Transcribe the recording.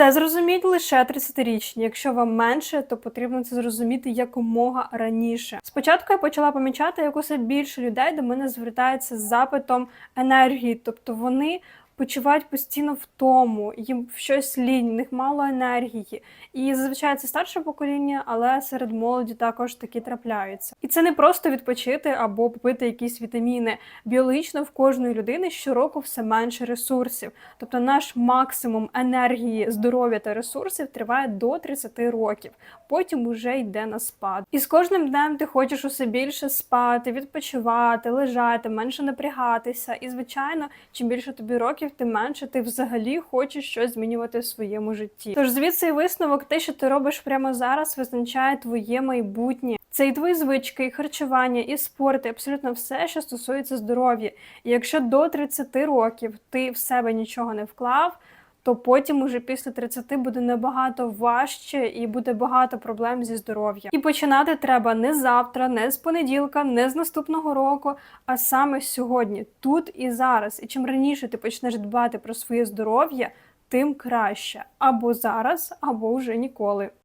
Це зрозуміють лише 30-річні. Якщо вам менше, то потрібно це зрозуміти якомога раніше. Спочатку я почала помічати, як усе більше людей до мене звертається з запитом енергії, тобто вони. Почувають постійно втому, їм щось лінь, в них мало енергії. І зазвичай це старше покоління, але серед молоді також такі трапляються. І це не просто відпочити або попити якісь вітаміни. Біологічно в кожної людини щороку все менше ресурсів. Тобто наш максимум енергії, здоров'я та ресурсів триває до 30 років. Потім уже йде на спад. І з кожним днем ти хочеш усе більше спати, відпочивати, лежати, менше напрягатися. І звичайно, чим більше тобі років, тим менше ти взагалі хочеш щось змінювати в своєму житті. Тож звідси висновок, те, що ти робиш прямо зараз, визначає твоє майбутнє. Це і твої звички, і харчування, і спорт, і абсолютно все, що стосується здоров'я. І якщо до 30 років ти в себе нічого не вклав, то потім уже після 30 буде набагато важче і буде багато проблем зі здоров'ям. І починати треба не завтра, не з понеділка, не з наступного року, а саме сьогодні, тут і зараз. І чим раніше ти почнеш дбати про своє здоров'я, тим краще або зараз, або вже ніколи.